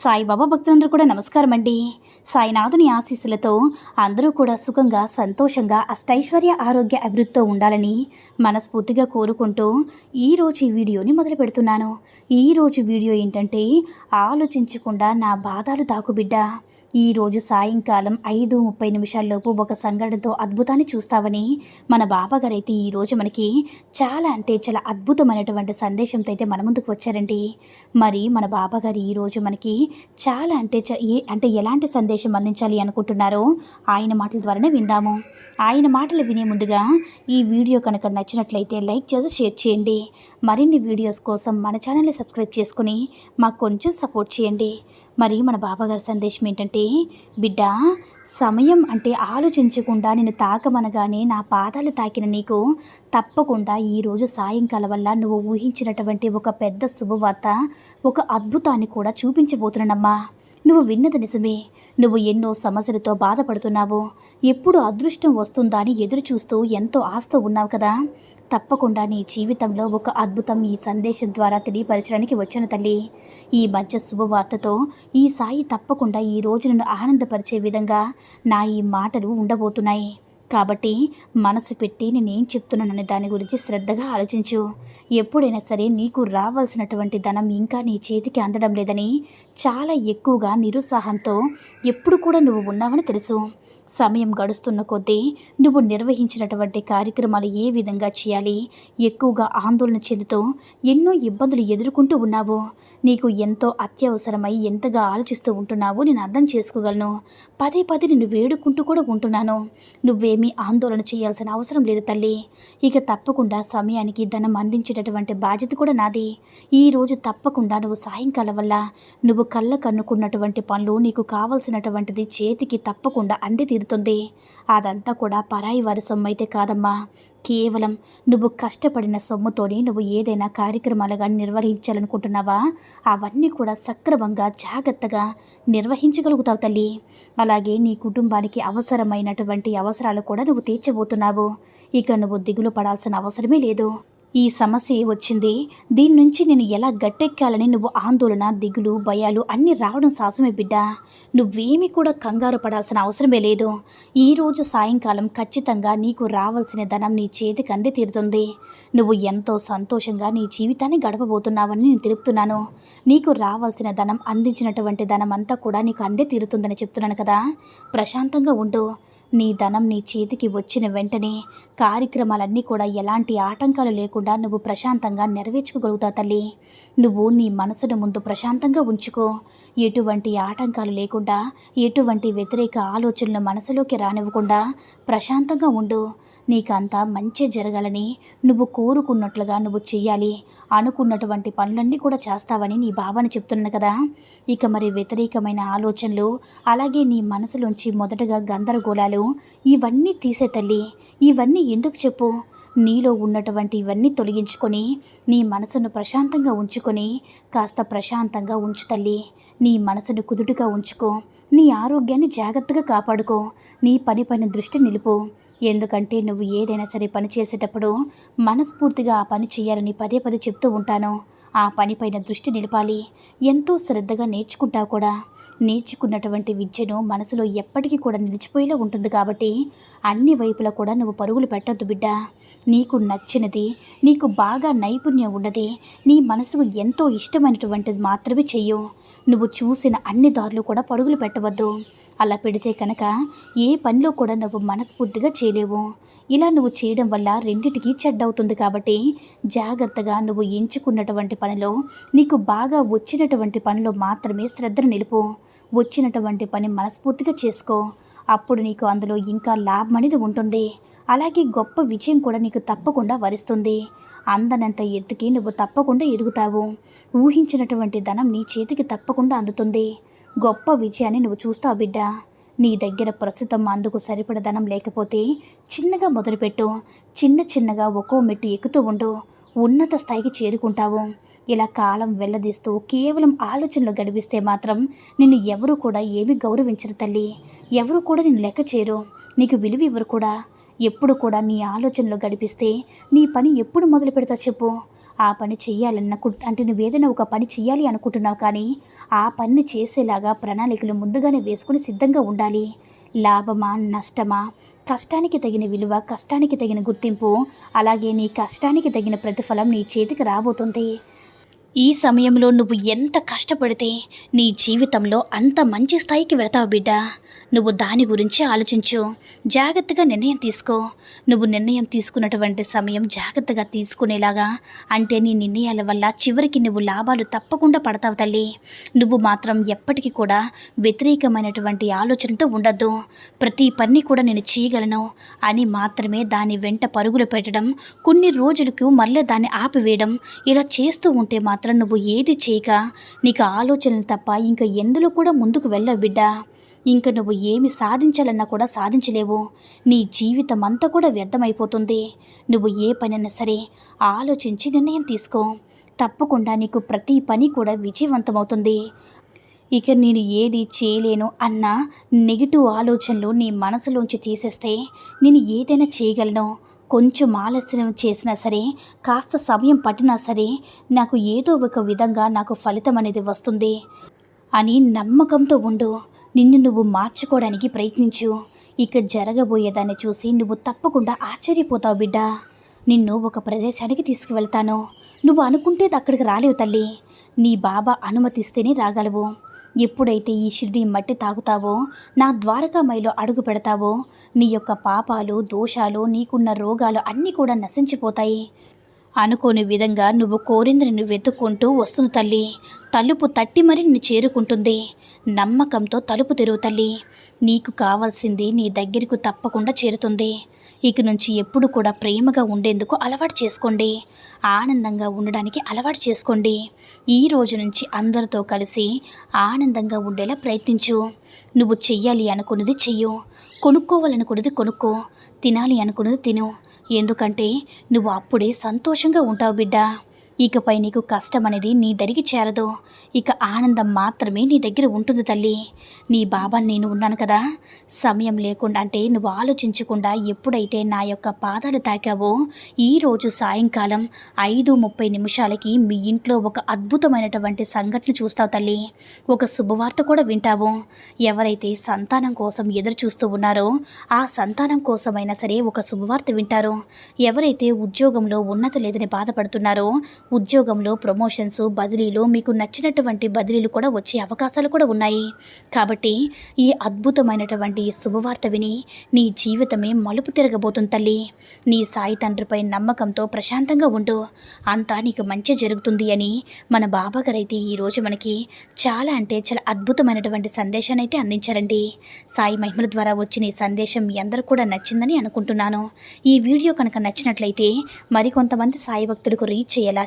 సాయిబాబా భక్తులందరూ కూడా నమస్కారం అండి సాయినాథుని ఆశీస్సులతో అందరూ కూడా సుఖంగా సంతోషంగా అష్టైశ్వర్య ఆరోగ్య అభివృద్ధితో ఉండాలని మనస్ఫూర్తిగా కోరుకుంటూ ఈరోజు ఈ వీడియోని మొదలు పెడుతున్నాను. ఈరోజు వీడియో ఏంటంటే ఆలోచించకుండా నా బాధలు దాకుబిడ్డ ఈరోజు సాయంకాలం ఐదు ముప్పై నిమిషాల్లోపు ఒక సంఘటనతో అద్భుతాన్ని చూస్తావని మన బాబాగారు అయితే ఈరోజు మనకి చాలా అంటే చాలా అద్భుతమైనటువంటి సందేశంతో అయితే మన ముందుకు వచ్చారండి. మరి మన బాబాగారు ఈరోజు మనకి చాలా అంటే చ- ఏ అంటే ఎలాంటి సందేశం సందేశం అందించాలి అనుకుంటున్నారో ఆయన మాటల ద్వారానే విందాము. ఆయన మాటలు వినే ముందుగా ఈ వీడియో కనుక నచ్చినట్లయితే లైక్ చేసి షేర్ చేయండి. మరిన్ని వీడియోస్ కోసం మన ఛానల్ని సబ్స్క్రైబ్ చేసుకుని మాకు కొంచెం సపోర్ట్ చేయండి. మరి మన బాబాగారి సందేశం ఏంటంటే బిడ్డ సమయం అంటే ఆలోచించకుండా నేను తాకమనగానే నా పాదాలు తాకిన నీకు తప్పకుండా ఈరోజు సాయంకాలం వల్ల నువ్వు ఊహించినటువంటి ఒక పెద్ద శుభవార్త ఒక అద్భుతాన్ని కూడా చూపించబోతున్నానమ్మా. నువ్వు విన్నది నిజమే. నువ్వు ఎన్నో సమస్యలతో బాధపడుతున్నావు. ఎప్పుడు అదృష్టం వస్తుందా అని ఎదురు చూస్తూ ఎంతో ఆస్తో ఉన్నావు కదా. తప్పకుండా నీ జీవితంలో ఒక అద్భుతం ఈ సందేశం ద్వారా తెలియపరచడానికి వచ్చిన తల్లి. ఈ మధ్య శుభవార్తతో ఈ సాయి తప్పకుండా ఈ రోజులను ఆనందపరిచే విధంగా నా ఈ మాటలు ఉండబోతున్నాయి. కాబట్టి మనసు పెట్టి నేనేం చెప్తున్నాననే దాని గురించి శ్రద్ధగా ఆలోచించు. ఎప్పుడైనా సరే నీకు రావాల్సినటువంటి ధనం ఇంకా నీ చేతికి అందడం లేదని చాలా ఎక్కువగా నిరుత్సాహంతో ఎప్పుడు కూడా నువ్వు ఉన్నావని తెలుసు. సమయం గడుస్తున్న కొద్దీ నువ్వు నిర్వహించినటువంటి కార్యక్రమాలు ఏ విధంగా చేయాలి? ఎక్కువగా ఆందోళన చెందుతూ ఎన్నో ఇబ్బందులు ఎదుర్కొంటూ ఉన్నావు. నీకు ఎంతో అత్యవసరమై ఎంతగా ఆలోచిస్తూ ఉంటున్నావో నేను అర్థం చేసుకోగలను. పదే పదే నిన్ను వేడుకుంటూ కూడా ఉంటున్నాను. నువ్వేమీ ఆందోళన చేయాల్సిన అవసరం లేదు తల్లి. ఇక తప్పకుండా సమయానికి ధనం అందించేటటువంటి బాధ్యత కూడా నాది. ఈ రోజు తప్పకుండా నువ్వు సాయంకాలం వల్ల నువ్వు కళ్ళ కన్నుకున్నటువంటి పనులు నీకు కావలసినటువంటిది చేతికి తప్పకుండా అంది తీరుతుంది. అదంతా కూడా పరాయి వారి సొమ్ము అయితే కాదమ్మా. కేవలం నువ్వు కష్టపడిన సొమ్ముతోనే నువ్వు ఏదైనా కార్యక్రమాలుగా నిర్వహించాలనుకుంటున్నావా? అవన్నీ కూడా సక్రమంగా జాగ్రత్తగా నిర్వహించగలుగుతావు తల్లి. అలాగే నీ కుటుంబానికి అవసరమైనటువంటి అవసరాలు కూడా నువ్వు తీర్చబోతున్నావు. ఇక నువ్వు దిగులు పడాల్సిన అవసరమే లేదు. ఈ సమస్య వచ్చింది. దీని నుంచి నేను ఎలా గట్టెక్కాలని నువ్వు ఆందోళన దిగులు భయాలు అన్నీ రావడం సాసమే బిడ్డ. నువ్వేమీ కూడా కంగారు పడాల్సిన అవసరమే లేదు. ఈరోజు సాయంకాలం ఖచ్చితంగా నీకు రావాల్సిన ధనం నీ చేతికి అంది తీరుతుంది నువ్వు ఎంతో సంతోషంగా నీ జీవితాన్ని గడపబోతున్నావని నేను తెలుపుతున్నాను. నీకు రావాల్సిన ధనం అందించినటువంటి ధనం అంతా కూడా నీకు అందే తీరుతుందని చెప్తున్నాను కదా. ప్రశాంతంగా ఉండు. నీ ధనం నీ చేతికి వచ్చిన వెంటనే కార్యక్రమాలన్నీ కూడా ఎలాంటి ఆటంకాలు లేకుండా నువ్వు ప్రశాంతంగా నెరవేర్చుకోగలుగుతావు తల్లి. నువ్వు నీ మనసును ముందు ప్రశాంతంగా ఉంచుకో. ఎటువంటి ఆటంకాలు లేకుండా ఎటువంటి వ్యతిరేక ఆలోచనలు మనసులోకి రానివ్వకుండా ప్రశాంతంగా ఉండు. నీకంతా మంచి జరగాలని నువ్వు కోరుకున్నట్లుగా నువ్వు చెయ్యాలి. అనుకున్నటువంటి పనులన్నీ కూడా చేస్తావని నీ బాబాని చెప్తున్నాను కదా. ఇక మరి వ్యతిరేకమైన ఆలోచనలు అలాగే నీ మనసులోంచి మొదటగా గందరగోళాలు ఇవన్నీ తీసే తల్లి ఇవన్నీ ఎందుకు చెప్పు? నీలో ఉన్నటువంటి ఇవన్నీ తొలగించుకొని నీ మనసును ప్రశాంతంగా ఉంచుకొని కాస్త ప్రశాంతంగా ఉంచు తల్లి. నీ మనసును కుదుటుగా ఉంచుకో. నీ ఆరోగ్యాన్ని జాగ్రత్తగా కాపాడుకో. నీ పని పైన దృష్టి నిలుపు. ఎందుకంటే నువ్వు ఏదైనా సరే పని చేసేటప్పుడు మనస్ఫూర్తిగా ఆ పని చేయాలని పదే పదే చెప్తూ ఉంటాను. ఆ పనిపైన దృష్టి నిలపాలి. ఎంతో శ్రద్ధగా నేర్చుకుంటా కూడా. నేర్చుకున్నటువంటి విద్యను మనసులో ఎప్పటికీ కూడా నిలిచిపోయేలా ఉంటుంది కాబట్టి అన్ని వైపులా కూడా నువ్వు పరుగులు పెట్టద్దు బిడ్డ. నీకు నచ్చినది నీకు బాగా నైపుణ్యం ఉన్నది నీ మనసుకు ఎంతో ఇష్టమైనటువంటిది మాత్రమే చెయ్యు. నువ్వు చూసిన అన్ని దారులు కూడా పరుగులు పెట్టవద్దు. అలా పెడితే కనుక ఏ పనిలో కూడా నువ్వు మనస్ఫూర్తిగా చేయలేవు. ఇలా నువ్వు చేయడం వల్ల రెండిటికి చెడ్డవుతుంది కాబట్టి జాగ్రత్తగా నువ్వు ఎంచుకున్నటువంటి పనిలో నీకు బాగా వచ్చినటువంటి పనిలో మాత్రమే శ్రద్ధను నిలుపు. వచ్చినటువంటి పని మనస్ఫూర్తిగా చేసుకో. అప్పుడు నీకు అందులో ఇంకా లాభం అనేది ఉంటుంది. అలాగే గొప్ప విజయం కూడా నీకు తప్పకుండా వరిస్తుంది. అందనంత ఎత్తుకి నువ్వు తప్పకుండా ఎదుగుతావు. ఊహించినటువంటి ధనం నీ చేతికి తప్పకుండా అందుతుంది. గొప్ప విజయాన్ని నువ్వు చూస్తావు బిడ్డ. నీ దగ్గర ప్రస్తుతం అందుకు సరిపడ ధనం లేకపోతే చిన్నగా మొదలుపెట్టు. చిన్న చిన్నగా ఒక్కో మెట్టు ఎక్కుతూ ఉండు. ఉన్నత స్థాయికి చేరుకుంటావు. ఇలా కాలం వెళ్ళదీస్తూ కేవలం ఆలోచనలు గడిపిస్తే మాత్రం నిన్ను ఎవరు కూడా ఏమీ గౌరవించరు తల్లి. ఎవరు కూడా నిన్ను లెక్క చేయరు. నీకు విలువ ఇవ్వరు కూడా. ఎప్పుడు కూడా నీ ఆలోచనలు గడిపిస్తే నీ పని ఎప్పుడు మొదలు పెడతావు చెప్పు. ఆ పని చెయ్యాలన్న అంటే నువ్వు ఏదైనా ఒక పని చెయ్యాలి అనుకుంటున్నావు కానీ ఆ పనిని చేసేలాగా ప్రణాళికలు ముందుగానే వేసుకుని సిద్ధంగా ఉండాలి. లాభమా నష్టమా? కష్టానికి తగిన విలువ కష్టానికి తగిన గుర్తింపు అలాగే నీ కష్టానికి తగిన ప్రతిఫలం నీ చేతికి రాబోతుంది. ఈ సమయంలో నువ్వు ఎంత కష్టపడితే నీ జీవితంలో అంత మంచి స్థాయికి వెళతావు బిడ్డ. నువ్వు దాని గురించి ఆలోచించు. జాగ్రత్తగా నిర్ణయం తీసుకో. నువ్వు నిర్ణయం తీసుకున్నటువంటి సమయం జాగ్రత్తగా తీసుకునేలాగా అంటే నీ నిర్ణయాల వల్ల చివరికి నువ్వు లాభాలు తప్పకుండా పడతావు తల్లి. నువ్వు మాత్రం ఎప్పటికీ కూడా వ్యతిరేకమైనటువంటి ఆలోచనతో ఉండద్దు. ప్రతి పని కూడా నేను చేయగలను అని మాత్రమే దాని వెంట పరుగులు పెట్టడం కొన్ని రోజులకు మళ్ళీ దాన్ని ఆపివేయడం ఇలా చేస్తూ ఉంటే మాత్రం నువ్వు ఏది చేయక నీకు ఆలోచనలు తప్ప ఇంకా ఎందులో కూడా ముందుకు వెళ్ళవు బిడ్డ. ఇంక నువ్వు ఏమి సాధించాలన్నా కూడా సాధించలేవు. నీ జీవితం అంతా కూడా వ్యర్థమైపోతుంది. నువ్వు ఏ పనైనా సరే ఆలోచించి నిర్ణయం తీసుకో. తప్పకుండా నీకు ప్రతి పని కూడా విజయవంతమవుతుంది. ఇక నేను ఏది చేయలేను అన్న నెగిటివ్ ఆలోచనలు నీ మనసులోంచి తీసేస్తే నేను ఏదైనా చేయగలను. కొంచెం ఆలస్యం చేసినా సరే కాస్త సమయం పట్టినా సరే నాకు ఏదో ఒక విధంగా నాకు ఫలితం అనేది వస్తుంది అని నమ్మకంతో ఉండు. నిన్ను నువ్వు మార్చుకోవడానికి ప్రయత్నించు. ఇక జరగబోయేదాన్ని చూసి నువ్వు తప్పకుండా ఆశ్చర్యపోతావు బిడ్డ. నిన్ను ఒక ప్రదేశానికి తీసుకువెళ్తాను. నువ్వు అనుకుంటే అక్కడికి రాలేవు తల్లి. నీ బాబా అనుమతిస్తేనే రాగలవు. ఎప్పుడైతే ఈ షిర్డీ మట్టి తాగుతావో నా ద్వారకామైలో అడుగు పెడతావో నీ యొక్క పాపాలు దోషాలు నీకున్న రోగాలు అన్నీ కూడా నశించిపోతాయి. అనుకోని విధంగా నువ్వు కోరింది నువ్వు వెతుక్కుంటూ వస్తుంది తల్లి. తలుపు తట్టి మరి నిన్ను చేరుకుంటుంది. నమ్మకంతో తలుపు తెరువు తల్లి. నీకు కావాల్సింది నీ దగ్గరకు తప్పకుండా చేరుతుంది. ఇక నుంచి ఎప్పుడు కూడా ప్రేమగా ఉండేందుకు అలవాటు చేసుకోండి. ఆనందంగా ఉండడానికి అలవాటు చేసుకోండి. ఈ రోజు నుంచి అందరితో కలిసి ఆనందంగా ఉండేలా ప్రయత్నించు. నువ్వు చెయ్యాలి అనుకున్నది చెయ్యు. కొనుక్కోవాలనుకున్నది కొనుక్కో. తినాలి అనుకున్నది తిను. ఎందుకంటే నువ్వు అప్పుడే సంతోషంగా ఉంటావు బిడ్డా. ఇకపై నీకు కష్టం అనేది నీ దరికి చేరదు. ఇక ఆనందం మాత్రమే నీ దగ్గర ఉంటుంది తల్లి. నీ బాబా నేను ఉన్నాను కదా. సమయం లేకుండా అంటే నువ్వు ఆలోచించకుండా ఎప్పుడైతే నా యొక్క పాదాలు తాకావో ఈరోజు సాయంకాలం ఐదు ముప్పై నిమిషాలకి మీ ఇంట్లో ఒక అద్భుతమైనటువంటి సంఘటన చూస్తావు తల్లి. ఒక శుభవార్త కూడా వింటావు. ఎవరైతే సంతానం కోసం ఎదురు చూస్తూ ఉన్నారో ఆ సంతానం కోసమైనా సరే ఒక శుభవార్త వింటారు. ఎవరైతే ఉద్యోగంలో ఉన్నత లేదని బాధపడుతున్నారో ఉద్యోగంలో ప్రమోషన్స్ బదిలీలు మీకు నచ్చినటువంటి బదిలీలు కూడా వచ్చే అవకాశాలు కూడా ఉన్నాయి. కాబట్టి ఈ అద్భుతమైనటువంటి శుభవార్త విని నీ జీవితమే మలుపు తిరగబోతుంది తల్లి. నీ సాయి తండ్రిపై నమ్మకంతో ప్రశాంతంగా ఉండు. అంతా నీకు మంచి జరుగుతుంది అని మన బాబాగారైతే ఈరోజు మనకి చాలా అంటే చాలా అద్భుతమైనటువంటి సందేశాన్ని అయితే అందించారండి. సాయి మహిమల ద్వారా వచ్చిన ఈ సందేశం మీ అందరూ కూడా నచ్చిందని అనుకుంటున్నాను. ఈ వీడియో కనుక నచ్చినట్లయితే మరికొంతమంది సాయి భక్తులకు రీచ్ అయ్యేలా